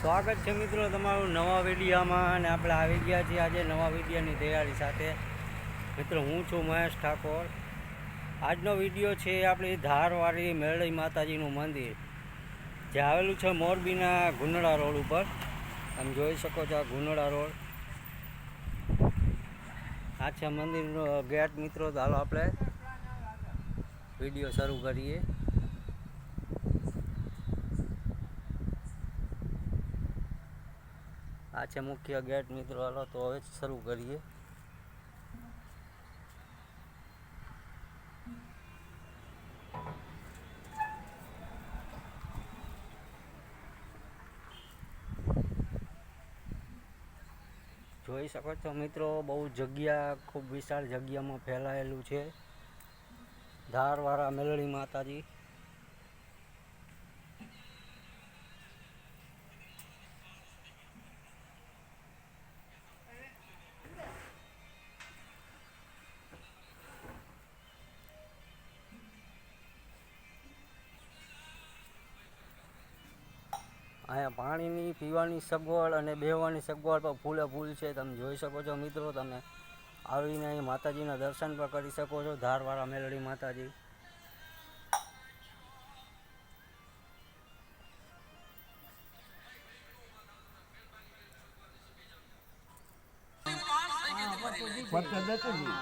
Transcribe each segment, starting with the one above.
સ્વાગત છે મિત્રો તમારું નવા વિડીયામાં અને આપણે આવી ગયા છીએ આજે નવા વિડીયાની તૈયારી સાથે. મિત્રો, હું છું મહેશ ઠાકોર. આજનો વીડિયો છે આપણી ધારવાડી મેરળી માતાજીનું મંદિર. જે આવેલું છે મોરબીના ગુંદડા રોડ ઉપર. તમે જોઈ શકો છો આ ગુંદડા રોડ. આ છે મંદિરનો ગેટ મિત્રો. ચાલો આપણે વીડિયો શરૂ કરીએ. આ છે મુખ્ય ગેટ મિત્રો. હાલો, તો હવે શરૂ કરીએ. જોઈ શકો છો મિત્રો, બહુ જગ્યા, ખૂબ વિશાળ જગ્યામાં ફેલાયેલું છે. ધારવાળા મેલડી માતાજી. અહીંયા પાણીની, પીવાની સગવડ અને બેહવાની સગવડ પણ ફૂલે ફૂલ છે. તમે જોઈ શકો છો મિત્રો, તમે આવીને અહીં માતાજીના દર્શન પણ કરી શકો છો. ધારવાળા મેલડી માતાજી.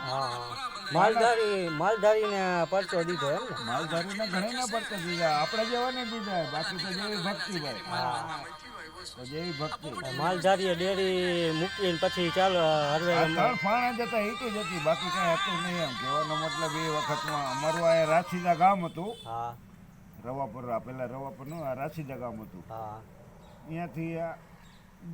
હા. માલધારી માલધારીને પરચો દીધો એમ ને? માલધારીને ઘણીને પરચો દીધા. આપણે જેવાને દીધા બાકી તો જેવી ભક્તિ ભાઈ તો જેવી ભક્તિ. માલધારીએ ડેરી મૂકીને પછી ચાલો હરવે ત્રણ ફાણા જતા હીટી જતી બાકી કઈ હતું નહીં એમ. કહેવાનો મતલબ એ વખતમાં અમારું આ રાસીદા ગામ હતું. હા. રવાપર પેલા રવાપરનું આ રાસીદા ગામ હતું. હા. અહીંયાથી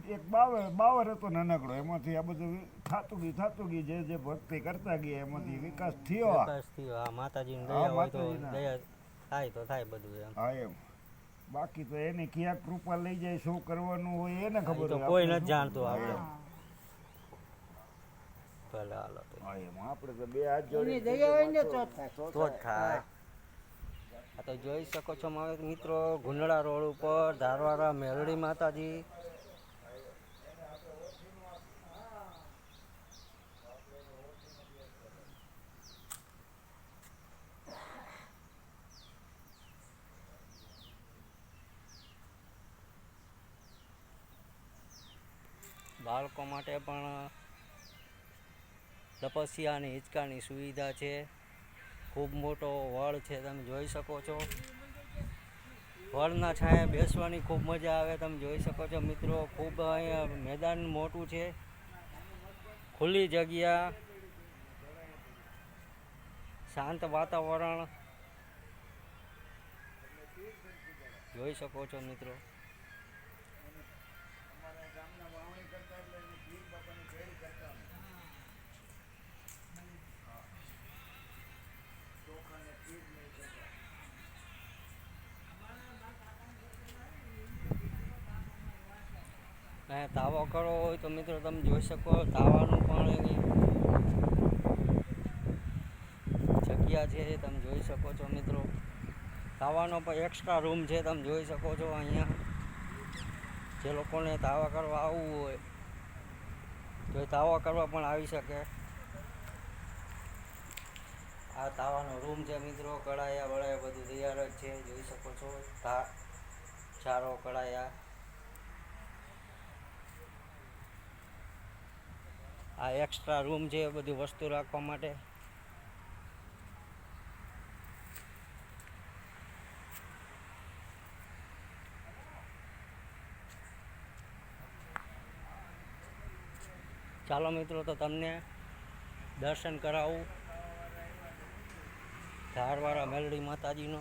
એક બાવર બાવર હતો નાનકડો. એમાંથી આ બધું થતું ગયું થતું ગયું જે જે ભક્તિ કરતા ગયા એમાંથી વિકાસ થયો વિકાસ થયો હા માતાજીની દયા હોય તો દયા થાય તો થાય બધું એમ. હા એમ. બાકી તો એને ક્યાં કૃપા લઈ જાય શું કરવાનું હોય એને ખબર તો કોઈ નથી જાણતું આપણે. ભલે હાલો હા એમ. આપણે તો બે હાથ જોડી તો જ થાય. આ તો જોઈ શકો છો મારા મિત્રો ગુંડળા રોડ ઉપર ધારવાડા મેલડી માતાજી. બાળકો માટે પણ તપસ્યા અને હિંચકાની સુવિધા છે. ખૂબ મોટો વડ છે, તમે જોઈ શકો છો. વડના છાંયા બેસવાની ખૂબ મજા આવે, તમે જોઈ શકો છો. મિત્રો, ખૂબ અહીંયા મેદાન મોટું છે. ખુલ્લી જગ્યા. શાંત વાતાવરણ. જોઈ શકો છો, મિત્રો. તાવો કરવો હોય તો મિત્રો તમે જોઈ શકો, તાવાનું પણ એની જગ્યા છે, તમે જોઈ શકો છો મિત્રો. તાવાનો પણ એક્સ્ટ્રા રૂમ છે, તમે જોઈ શકો છો અહીંયા. જે લોકોને તાવા કરવા આવવું હોય, તો એ તાવા કરવા પણ આવી શકે. આ તાવાનો રૂમ છે મિત્રો કડાયા બળાયા બધું તૈયાર જ છે, જોઈ શકો છો. તા ચારો કડાયા આ એક્સ્ટ્રા રૂમ છે બધી વસ્તુ રાખવા માટે. ચાલો મિત્રો, તો તમને દર્શન કરાવું. ધારવાળા મેલડી માતાજીનો.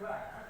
Right.